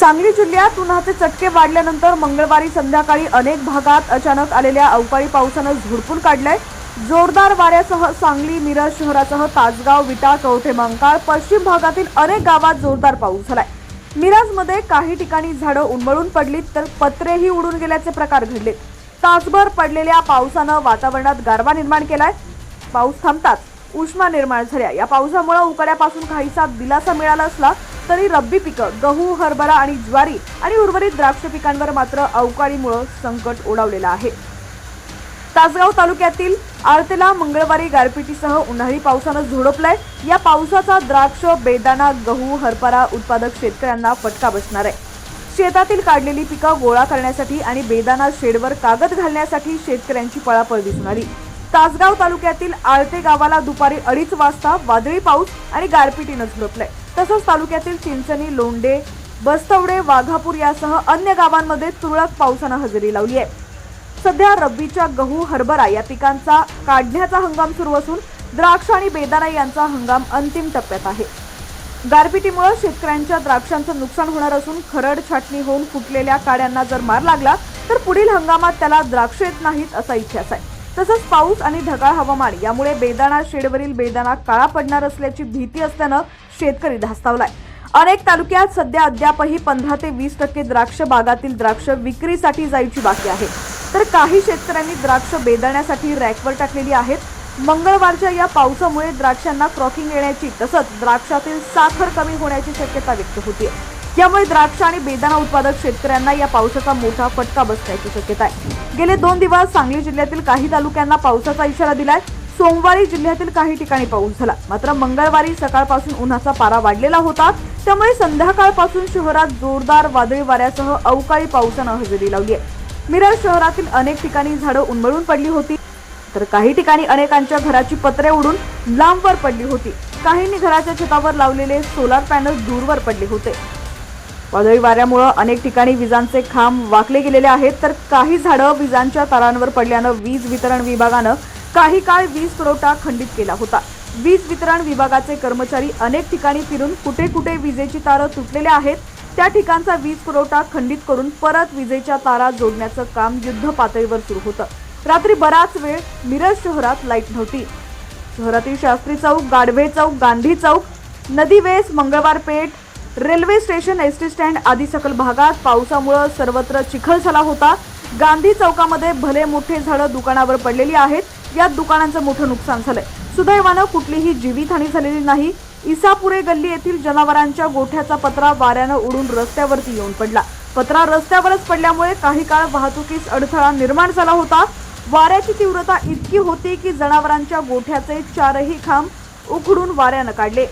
सांगली जिल्ह्यात उन्हाचे चटके वाढल्यानंतर मंगळवारी संध्याकाळी अनेक भागात अचानक आलेल्या अवकाळी पावसानं झोडपून काढलंय. जोरदार वाऱ्यासह सांगली मिरज शहरासह तासगाव विटा कवठे मांकाळ पश्चिम भागातील अनेक गावात जोरदार पाऊस झालाय. मिरजमध्ये काही ठिकाणी झाडं उन्मळून पडलीत तर पत्रेही उडून गेल्याचे प्रकार घडले. तासभर पडलेल्या पावसानं वातावरणात गारवा निर्माण केलाय. पाऊस थांबताच उष्मा निर्माण झाल्या. या पावसामुळे उकाड्यापासून काहीसा दिलासा मिळाला असला तरी रब्बी पिकं गहू हरभरा आणि ज्वारी आणि उर्वरित द्राक्ष पिकांवर मात्र अवकाळीमुळे संकट ओढावलेलं आहे. तासगाव तालुक्यातील आळतेला मंगळवारी गारपिटीसह उन्हाळी पावसानं झोडपलाय. या पावसाचा द्राक्ष बेदाना गहू हरभरा उत्पादक शेतकऱ्यांना फटका बसणार आहे. शेतातील काढलेली पिकं गोळा करण्यासाठी आणि बेदाना शेडवर कागद घालण्यासाठी शेतकऱ्यांची पळापळ दिसून आली. तासगाव तालुक्यातील आळते गावाला दुपारी अडीच वाजता वादळी पाऊस आणि गारपिटीनं झोडपलंय तसंच तालुक्यातील चिंचणी लोंडे बस्तवडे वाघापूर यासह अन्य गावांमध्ये तुरळक पावसानं हजेरी लावली आहे. सध्या रब्बीच्या गहू हरभरा या पिकांचा काढण्याचा हंगाम सुरू असून द्राक्ष आणि बेदाना यांचा हंगाम अंतिम टप्प्यात आहे. गारपिटीमुळे शेतकऱ्यांच्या द्राक्षांचं नुकसान होणार असून खरड छाटणी होऊन फुटलेल्या काड्यांना जर मार लागला तर पुढील हंगामात त्याला द्राक्ष येत नाहीत असा इतिहास आहे. तसंच पाऊस आणि ढगाळ हवामान यामुळे बेदाणा शेडवरील बेदाणा काळा पडणार असल्याची भीती असल्यानं शेतकरी धास्तावलाय. अनेक तालुक्यात सध्या अद्यापही पंधरा ते वीस टक्के द्राक्ष बागातील द्राक्ष विक्रीसाठी जायची बाकी आहे. तर काही शेतकऱ्यांनी द्राक्ष बेदाण्यासाठी रॅकवर टाकलेली आहेत. मंगळवारच्या या पावसामुळे द्राक्षांना क्रॉकिंग येण्याची तसंच द्राक्षातील साखर कमी होण्याची शक्यता व्यक्त होतीये. यामुळे द्राक्ष आणि बेदाणा उत्पादक शेतकऱ्यांना या पावसाचा मोठा फटका बसण्याची शक्यता आहे. गेले दोन दिवस सांगली जिल्ह्यातील काही तालुक्यांना पावसाचा इशारा दिलाय. सोमवारी जिल्ह्यातील काही ठिकाणी पाऊस झाला. मात्र मंगळवारी सकाळपासून उन्हाचा पारा वाढलेला होता. त्यामुळे संध्याकाळपासून शहरात जोरदार वादळी वाऱ्यासह अवकाळी पावसानं हजेरी लावली आहे. मिरज शहरातील अनेक ठिकाणी झाडं उन्मळून पडली होती. तर काही ठिकाणी अनेकांच्या घराची पत्रे उडून लांबवर पडली होती. काहींनी घराच्या छतावर लावलेले सोलार पॅनल दूरवर पडले होते. वादळी वाऱ्यामुळं अनेक ठिकाणी विजांचे खांब वाकले गेलेले आहेत. तर काही झाडं विजांच्या तारांवर पडल्यानं वीज वितरण विभागानं काही काळ वीज पुरवठा खंडित केला होता. वीज वितरण विभागाचे कर्मचारी अनेक ठिकाणी फिरून कुठे कुठे विजेची तारं तुटलेल्या आहेत त्या ठिकाणचा वीज पुरवठा खंडित करून परत विजेच्या तारा जोडण्याचं काम युद्ध पातळीवर सुरू होतं. रात्री बराच वेळ मिरज शहरात लाइट नव्हती. शहरातील शास्त्री चौक गाढवे चौक गांधी चौक नदी वेस Mangalwar Peth railway station S T stand आदी सकल भागात पावसामुळं सर्वत्र चिखल झाला होता. गांधी चौकामध्ये भले मोठे झाडं दुकानावर पडलेली आहेत यात दुकानांचं मोठं नुकसान झालंय. सुदैवानं कुठलीही जीवितहानी झालेली नाही. इसापुरे गल्ली येथील जनावरांच्या गोठ्याचा पत्रा वाऱ्यानं उडून रस्त्यावरती येऊन पडला. पत्रा रस्त्यावरच पडल्यामुळे काही काळ वाहतुकीस अडथळा निर्माण झाला होता. वाऱ्याची तीव्रता इतकी होती की जनावरांच्या गोठ्याचे चारही खांब उखडून वाऱ्यानं काढले.